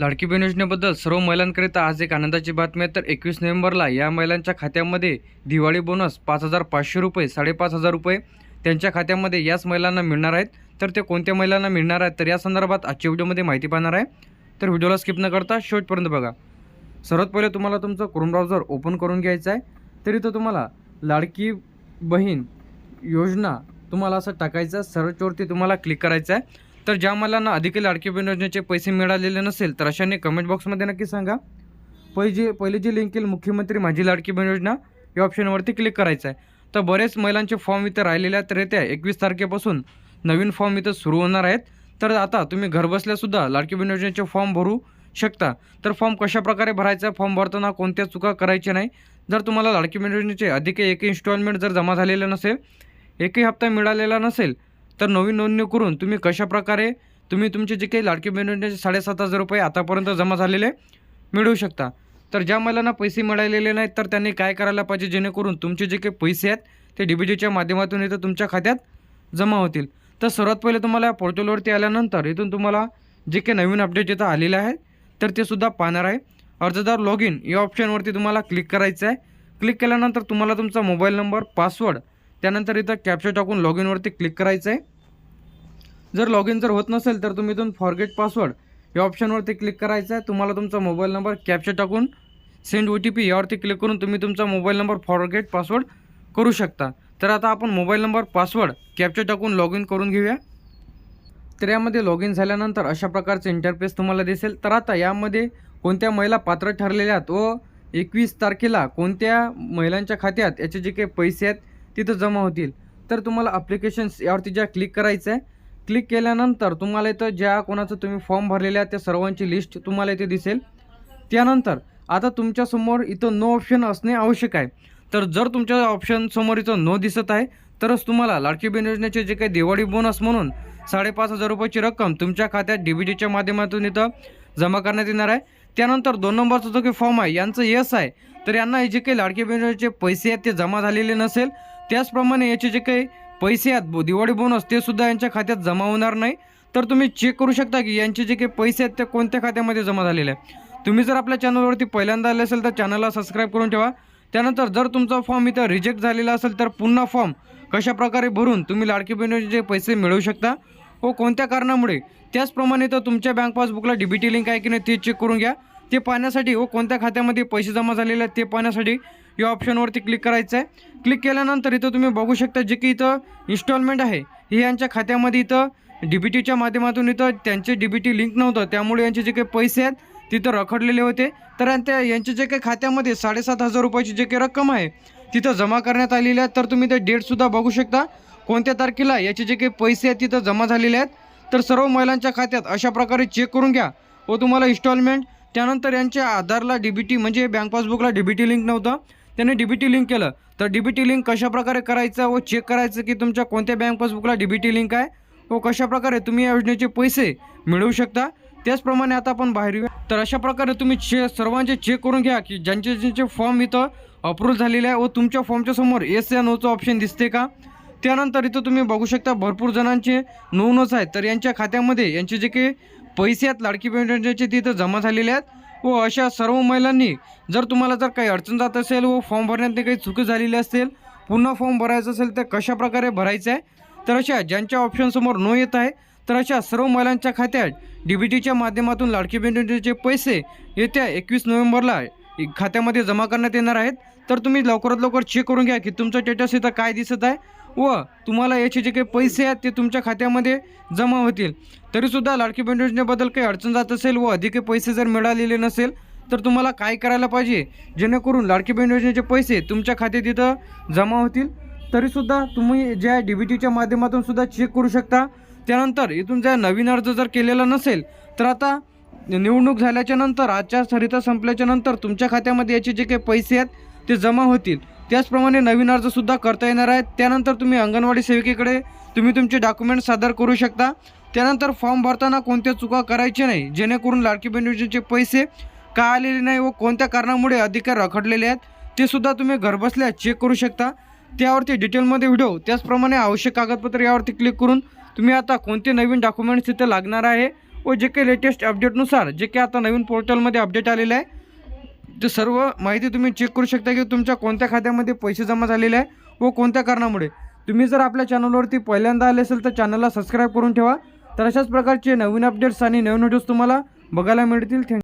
लाडकी बहीण योजनेबद्दल सर्व महिलांकरिता आज एक आनंदाची बातमी आहे. तर एकवीस नोव्हेंबरला या महिलांच्या खात्यामध्ये दिवाळी बोनस पाच हजार पाचशे रुपये साडेपाच हजार रुपये त्यांच्या खात्यामध्ये याच महिलांना मिळणार आहेत. तर ते कोणत्या महिलांना मिळणार आहेत तर या संदर्भात आजच्या व्हिडिओमध्ये माहिती पाहणार आहे. तर व्हिडिओला स्किप न करता शेवटपर्यंत बघा. सर्वात पहिले तुम्हाला तुमचं क्रोम ब्राउझर ओपन करून घ्यायचं आहे. तर इथं तुम्हाला लाडकी बहीण योजना तुम्हाला असं टाकायचं आहे. सर्चवरती तुम्हाला क्लिक करायचं आहे. तर ज्या महिलांना अधिक लाडकी बहीण योजनेचे पैसे मिळालेले नसेल तर अशाने कमेंट बॉक्समध्ये नक्की सांगा. पहिजे पहिले जी लिंक येईल मुख्यमंत्री माझी लाडकी बहीण योजना या ऑप्शनवरती क्लिक करायचं आहे. तर बरेच महिलांचे फॉर्म इथं राहिलेले आहेत तर येत्या एकवीस तारखेपासून नवीन फॉर्म इथं सुरू होणार आहेत. तर आता तुम्ही घरबसल्यासुद्धा लाडकी बहीण योजनेचे फॉर्म भरू शकता. तर फॉर्म कशाप्रकारे भरायचा फॉर्म भरताना कोणत्या चुका करायच्या नाही? जर तुम्हाला लाडकी बहीण योजनेचे अधिक एक इन्स्टॉलमेंट जर जमा झालेलं नसेल एकही हप्ता मिळालेला नसेल तर नवीन नोंदणी करून तुम्ही कशाप्रकारे तुम्ही तुमचे जे काही लाडकी बहीण साडेसात हजार रुपये आतापर्यंत जमा झालेले मिळवू शकता. तर ज्या महिलांना पैसे मिळालेले नाहीत तर त्यांनी काय करायला पाहिजे जेणेकरून तुमचे जे काही पैसे आहेत ते डी बी माध्यमातून इथं तुमच्या खात्यात जमा होतील. तर सर्वात पहिले तुम्हाला या पोर्टलवरती आल्यानंतर इथून तुम्हाला जे काही नवीन अपडेट इथं आलेलं आहे तर ते सुद्धा पाहणार आहे. अर्जदार लॉग इन या ऑप्शनवरती तुम्हाला क्लिक करायचं आहे. क्लिक केल्यानंतर तुम्हाला तुमचा मोबाईल नंबर पासवर्ड त्यानंतर इथं कॅप्चर टाकून लॉग इनवरती क्लिक करायचं आहे जर लॉग इन जर होत नसेल तर तुम्ही इथून फॉरगेट पासवर्ड या ऑप्शनवरती क्लिक करायचं आहे तुम्हाला तुमचा मोबाईल नंबर कॅप्चर टाकून सेंड ओ टी पी यावरती क्लिक करून तुम्ही तुमचा मोबाईल नंबर फॉरगेट पासवर्ड करू शकता. तर आता आपण मोबाईल नंबर पासवर्ड कॅप्चर टाकून लॉग इन करून घेऊया. तर यामध्ये लॉग इन झाल्यानंतर अशा प्रकारचे इंटरफेस तुम्हाला दिसेल. तर आता यामध्ये कोणत्या महिला पात्र ठरलेल्या आहेत व एकवीस तारखेला कोणत्या महिलांच्या खात्यात याचे जे काही पैसे आहेत तिथं जमा होतील. तर तुम्हाला अप्लिकेशन्स यावरती ज्या क्लिक करायचं आहे क्लिक केल्यानंतर तुम्हाला इथं ज्या कोणाचं तुम्ही फॉर्म भरलेल्या त्या सर्वांची लिस्ट तुम्हाला इथे दिसेल. त्यानंतर आता तुमच्यासमोर इथं नो ऑप्शन असणे आवश्यक आहे. तर जर तुमच्या ऑप्शनसमोर इथं नो दिसत आहे तरच तुम्हाला लाडकी बहीण योजनेचे जे काही दिवाळी बोनस म्हणून साडेपाच हजार रुपयाची रक्कम तुमच्या खात्यात डी बी टीच्या माध्यमातून इथं जमा करण्यात येणार आहे. त्यानंतर दोन नंबरचा जो काही फॉर्म आहे यांचं यस आहे. तर यांना जे काही लाडकी बहीण योजनेचे पैसे आहेत ते जमा झालेले नसेल त्याचप्रमाणे याचे जे काही पैसे आहेत बो- दिवाळी बोनस ते सुद्धा यांच्या खात्यात जमा होणार नाही. तर तुम्ही चेक करू शकता की यांचे जे काही पैसे आहेत ते कोणत्या खात्यामध्ये जमा झालेले आहे तुम्ही जर आपल्या चॅनलवरती पहिल्यांदा आले असेल तर चॅनलला सबस्क्राईब करून ठेवा. त्यानंतर जर तुमचा फॉर्म इथं रिजेक्ट झालेला असेल तर पुन्हा फॉर्म कशाप्रकारे भरून तुम्ही लाडकी बहिणीचे पैसे मिळवू शकता व कोणत्या कारणामुळे? त्याचप्रमाणे तर तुमच्या बँक पासबुकला डी बी टी लिंक आहे की नाही ते चेक करून घ्या. ते पाहण्यासाठी व कोणत्या खात्यामध्ये पैसे जमा झालेले आहेत ते पाहण्यासाठी या ऑप्शनवरती क्लिक करायचं आहे क्लिक केल्यानंतर इथं तुम्ही बघू शकता जे की इथं इन्स्टॉलमेंट आहे. हे यांच्या खात्यामध्ये इथं डी बी टीच्या माध्यमातून इथं त्यांचे डी बी टी लिंक नव्हतं. त्यामुळे यांचे जे काही पैसे आहेत तिथं रखडलेले होते. तर आणि त्या यांच्या जे काही खात्यामध्ये साडेसात हजार रुपयाची जे काही रक्कम आहे तिथं जमा करण्यात आलेली आहे. तर तुम्ही ते डेटसुद्धा बघू शकता. कोणत्या तारखेला याचे जे काही पैसे आहेत तिथं जमा झालेले आहेत. तर सर्व महिलांच्या खात्यात अशा प्रकारे चेक करून घ्या. व तुम्हाला इन्स्टॉलमेंट त्यानंतर यांच्या आधारला डी बी टी म्हणजे बँक पासबुकला डी बी टी लिंक नव्हतं. त्याने डी बी टी लिंक केलं. तर डी बी टी लिंक कशाप्रकारे करायचं व चेक करायचं की तुमच्या कोणत्या बँक पासबुकला डी बी टी लिंक आहे? व कशाप्रकारे तुम्ही या योजनेचे पैसे मिळवू शकता? त्याचप्रमाणे आता आपण बाहेर येऊया. तर अशा प्रकारे तुम्ही चे सर्वांचे चेक करून घ्या की ज्यांचे ज्यांचे फॉर्म इथं अप्रूव्ह झालेले आहे व तुमच्या फॉर्मच्या समोर एस या नोचं ऑप्शन दिसते का? त्यानंतर इथं तुम्ही बघू शकता भरपूर जणांचे नो नोच आहेत. तर यांच्या खात्यामध्ये यांचे जे काही पैसे आहेत लाडकी बहीण योजनेचे तिथं जमा झालेले आहेत. व अशा सर्व महिलांनी जर तुम्हाला जर काही अडचण जात असेल व फॉर्म भरण्यात काही चुकी झालेली असेल पुन्हा फॉर्म भरायचा असेल तर कशाप्रकारे भरायचं आहे? तर अशा ज्यांच्या ऑप्शनसमोर नो येत आहे तर अशा सर्व महिलांच्या खात्यात डी बी टीच्या माध्यमातून लाडकी बहीण पैसे येत्या एकवीस नोव्हेंबरला खात्यामध्ये जमा करण्यात येणार आहेत. तर तुम्ही लवकरात लवकर चेक करून घ्या की तुमचं स्टेटस इथं काय दिसत आहे. व तुम्हाला याचे जे काही पैसे आहेत ते तुमच्या खात्यामध्ये जमा होतील. तरीसुद्धा लाडकी बहीण योजनेबद्दल काही अडचण जात असेल व अधिक पैसे जर मिळालेले नसेल तर तुम्हाला काय करायला पाहिजे? जेणेकरून लाडकी बहीण योजनेचे पैसे तुमच्या खात्यात इथं जमा होतील. तरीसुद्धा तुम्ही ज्या डी बी टीच्या माध्यमातून सुद्धा चेक करू शकता. त्यानंतर इथून ज्या नवीन अर्ज जर केलेला नसेल तर आता निवडणूक झाल्याच्यानंतर आचारसंहिता संपल्याच्या नंतर तुमच्या खात्यामध्ये याचे जे काही पैसे आहेत ते जमा होतील. त्याचप्रमाणे नवीन अर्जसुद्धा करता येणार आहेत. त्यानंतर तुम्ही अंगणवाडी सेविकेकडे तुम्ही तुमचे डॉक्युमेंट सादर करू शकता. त्यानंतर फॉर्म भरताना कोणत्या चुका करायच्या नाही जेणेकरून लाडकी बहीण योजनेचे पैसे का आलेले नाही व कोणत्या कारणामुळे अधिकार रखडलेले आहेत ते सुद्धा तुम्ही घरबसल्या चेक करू शकता. त्यावरती डिटेलमध्ये व्हिडिओ त्याचप्रमाणे आवश्यक कागदपत्र यावरती क्लिक करून तुम्ही आता कोणते नवीन डॉक्युमेंट्स तिथे लागणार आहे व जे काही लेटेस्ट अपडेटनुसार जे काही आता नवीन पोर्टलमध्ये अपडेट आलेलं आहे ते सर्व माहिती तुम्ही चेक करू शकता की तुमच्या कोणत्या खात्यामध्ये पैसे जमा झालेले आहे व कोणत्या कारणामुळे. तुम्ही जर आपल्या चॅनलवरती पहिल्यांदा आले असेल तर चॅनलला सबस्क्राईब करून ठेवा. तर अशाच प्रकारचे नवीन अपडेट्स आणि नवीन व्हिडिओज तुम्हाला बघायला मिळतील. थँक